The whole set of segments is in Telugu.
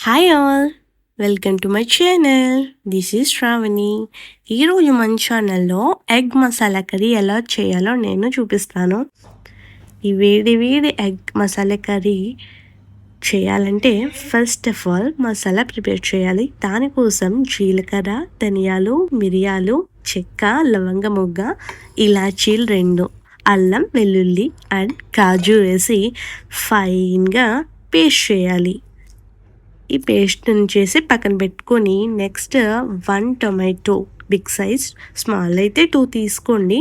Hi all welcome to my channel this is Sravani ఈరోజు మన ఛానల్లో ఎగ్ మసాలా కర్రీ ఎలా చేయాలో నేను చూపిస్తాను. ఈ వేడి వేడి ఎగ్ మసాలా కర్రీ చేయాలంటే first of all masala prepare చేయాలి. దానికోసం జీలకర్ర ధనియాలు మిరియాలు చెక్క లవంగ మొగ్గ ఇలాచీలు రెండు అల్లం వెల్లుల్లి అండ్ కాజు వేసి ఫైన్గా పేస్ట్ చేయాలి. ఈ పేస్ట్ని చేసి పక్కన పెట్టుకొని next one tomato big size small అయితే టూ తీసుకోండి.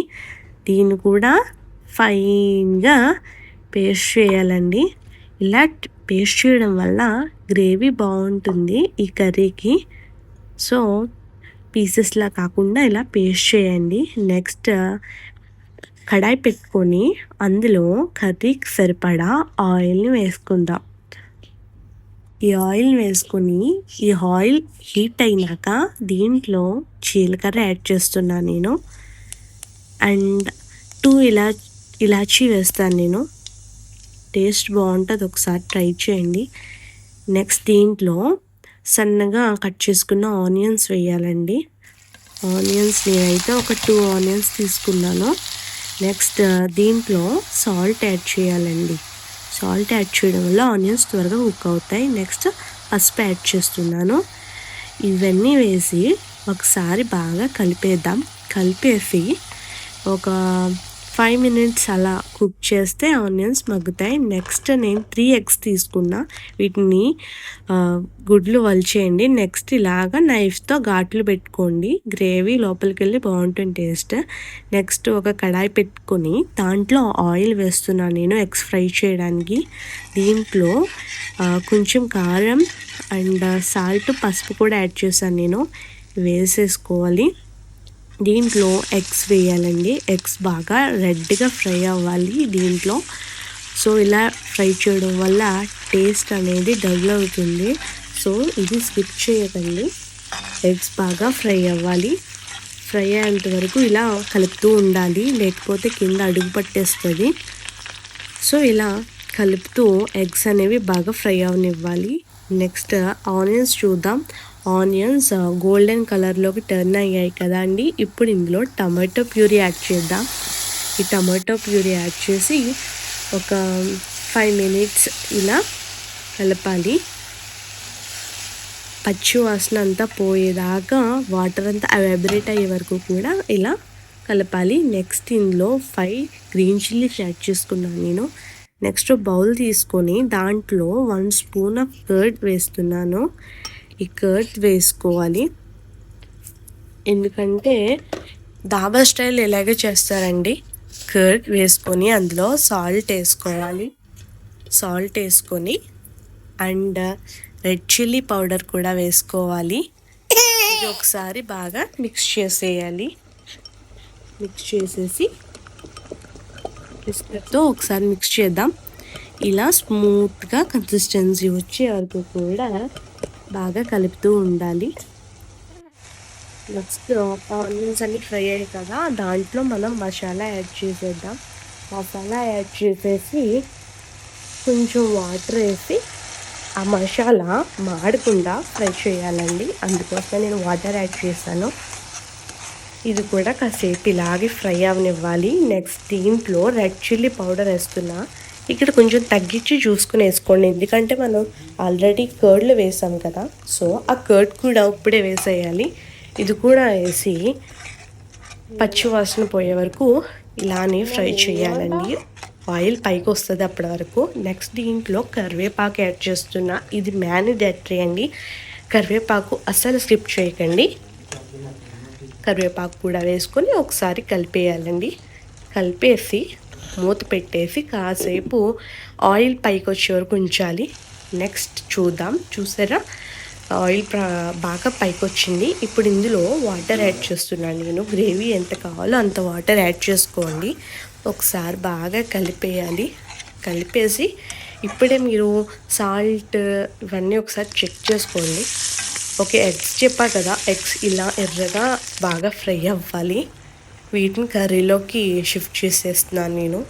దీన్ని కూడా ఫైన్గా పేస్ట్ చేయాలండి. ఇలా పేస్ట్ చేయడం వల్ల గ్రేవీ బాగుంటుంది ఈ కర్రీకి సో పీసెస్లా కాకుండా ఇలా పేస్ట్ చేయండి. నెక్స్ట్ కడాయి పెట్టుకొని అందులో కర్రీకి సరిపడా ఆయిల్ని వేసుకుందాం. ఈ ఆయిల్ వేసుకొని ఈ ఆయిల్ హీట్ అయినాక దీంట్లో జీలకర్ర యాడ్ చేస్తున్నాను నేను. అండ్ టూ ఇలా ఇలాచీ వేస్తాను నేను. టేస్ట్ బాగుంటుంది ఒకసారి ట్రై చేయండి. నెక్స్ట్ దీంట్లో సన్నగా కట్ చేసుకున్న ఆనియన్స్ వేయాలండి. ఆనియన్స్ నేనైతే ఒక టూ ఆనియన్స్ తీసుకున్నాను. నెక్స్ట్ దీంట్లో సాల్ట్ యాడ్ చేయాలండి. సాల్ట్ యాడ్ చేయడం వల్ల ఆనియన్స్ త్వరగా కుక్ అవుతాయి. నెక్స్ట్ పసుపు యాడ్ చేస్తున్నాను. ఇవన్నీ వేసి ఒకసారి బాగా కలిపేద్దాం. కలిపేసి ఒక ఫైవ్ మినిట్స్ అలా కుక్ చేస్తే ఆనియన్స్ మగ్గుతాయి. నెక్స్ట్ నేను త్రీ ఎగ్స్ తీసుకున్నా. వీటిని గుడ్లు వలిచేయండి. నెక్స్ట్ ఇలాగా నైఫ్తో ఘాట్లు పెట్టుకోండి. గ్రేవీ లోపలికి వెళ్ళి బాగుంటుంది టేస్ట్ నెక్స్ట్ ఒక కడాయి పెట్టుకొని దాంట్లో ఆయిల్ వేస్తున్నాను నేను ఎగ్స్ ఫ్రై చేయడానికి. దీంట్లో కొంచెం కారం అండ్ సాల్ట్ పసుపు కూడా యాడ్ చేశాను నేను. వేసేసుకోవాలి. దీంట్లో ఎగ్స్ వేయాలండి. ఎగ్స్ బాగా రెడ్గా ఫ్రై అవ్వాలి దీంట్లో. సో ఇలా ఫ్రై చేయడం వల్ల టేస్ట్ అనేది డబుల్ అవుతుంది. సో ఇది స్కిప్ చేయకండి. ఎగ్స్ బాగా ఫ్రై అవ్వాలి. ఫ్రై అయ్యేంత వరకు ఇలా కలుపుతూ ఉండాలి. లేకపోతే కింద అడుగు పట్టేస్తుంది. సో ఇలా కలుపుతూ ఎగ్స్ అనేవి బాగా ఫ్రై అవనివ్వాలి. నెక్స్ట్ ఆనియన్స్ చూద్దాం. ఆనియన్స్ గోల్డెన్ కలర్లోకి టర్న్ అయ్యాయి కదా అండి. ఇప్పుడు ఇందులో టమాటో ప్యూరీ యాడ్ చేద్దాం. ఈ టమాటో ప్యూరీ యాడ్ చేసి ఒక ఫైవ్ మినిట్స్ ఇలా కలపాలి. పచ్చి వాసన అంతా పోయేదాకా వాటర్ అంతా అవైబ్రేట్ అయ్యే వరకు కూడా ఇలా కలపాలి. నెక్స్ట్ ఇందులో ఫైవ్ గ్రీన్ చిల్లీస్ యాడ్ చేసుకున్నాను నేను. నెక్స్ట్ బౌల్ తీసుకొని దాంట్లో వన్ స్పూన్ ఆఫ్ కర్డ్ వేస్తున్నాను. ఈ కర్డ్ వేసుకోవాలి. ఎందుకంటే దాబా స్టైల్ ఎలాగే చేస్తారండి? కర్డ్ వేసుకొని అందులో సాల్ట్ వేసుకోవాలి. సాల్ట్ వేసుకొని అండ్ రెడ్ చిల్లీ పౌడర్ కూడా వేసుకోవాలి. ఇది ఒకసారి బాగా మిక్స్ చేసేయాలి. మిక్స్ చేసేసి బిస్కెట్తో ఒకసారి మిక్స్ చేద్దాం. ఇలా స్మూత్గా కన్సిస్టెన్సీ వచ్చే వరకు కూడా బాగా కలుపుతూ ఉండాలి. నెక్స్ట్ ఆనియన్స్ అన్ని ఫ్రై అయ్యాయి కదా దాంట్లో మనం మసాలా యాడ్ చేసేద్దాం. మసాలా యాడ్ చేసేసి కొంచెం వాటర్ వేసి ఆ మసాలా మాడకుండా ఫ్రై చేయాలండి. అందుకోసం నేను వాటర్ యాడ్ చేశాను. ఇది కూడా కాసేపు ఇలాగే ఫ్రై అవనివ్వాలి. నెక్స్ట్ దీంట్లో రెడ్ చిల్లీ పౌడర్ వేస్తున్నా. ఇక్కడ కొంచెం తగ్గించి చూసుకుని వేసుకోండి. ఎందుకంటే మనం ఆల్రెడీ కర్డ్లు వేసాం కదా. సో ఆ కర్డ్ కూడా ఇప్పుడే వేసేయాలి. ఇది కూడా వేసి పచ్చి వాసన పోయే వరకు ఇలానే ఫ్రై చేయాలండి. ఆయిల్ పైకి వస్తుంది అప్పటి వరకు. నెక్స్ట్ దీంట్లో కరివేపాకు యాడ్ చేస్తున్నా. ఇది మ్యానిడేటరీ అండి కరివేపాకు అస్సలు స్కిప్ చేయకండి. కరివేపాకు కూడా వేసుకొని ఒకసారి కలిపేయాలండి. కలిపేసి మూత పెట్టేసి కాసేపు ఆయిల్ పైకి వచ్చే వరకు ఉంచాలి. నెక్స్ట్ చూద్దాం. చూసారా? ఆయిల్ బాగా పైకి వచ్చింది ఇప్పుడు ఇందులో వాటర్ యాడ్ చేస్తున్నాను నేను. గ్రేవీ ఎంత కావాలో అంత వాటర్ యాడ్ చేసుకోండి. ఒకసారి బాగా కలిపేయాలి. కలిపేసి ఇప్పుడే మీరు సాల్ట్ ఇవన్నీ ఒకసారి చెక్ చేసుకోండి. ఓకే ఎగ్స్ చెప్పా కదా ఎగ్స్ ఇలా ఎర్రగా బాగా ఫ్రై అవ్వాలి. వీటిని కర్రీలోకి షిఫ్ట్ చేసేస్తున్నాను నేను.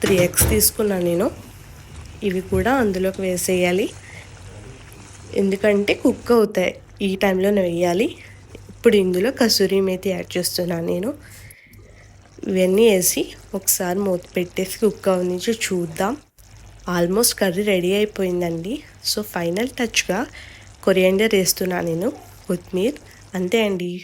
త్రీ ఎగ్స్ తీసుకున్నాను నేను. ఇవి కూడా అందులోకి వేసేయాలి. ఎందుకంటే కుక్ అవుతాయి. ఈ టైంలోనే వేయాలి ఇప్పుడు ఇందులో కసూరి మేతి యాడ్ చేస్తున్నాను నేను. ఇవన్నీ వేసి ఒకసారి మూత పెట్టేసి కుక్ అవనించి చూద్దాం. ఆల్మోస్ట్ కర్రీ రెడీ అయిపోయిందండి. సో ఫైనల్ టచ్గా కొరియాండర్ వేస్తున్నాను నేను కొత్తిమీర్. అంతే అండి.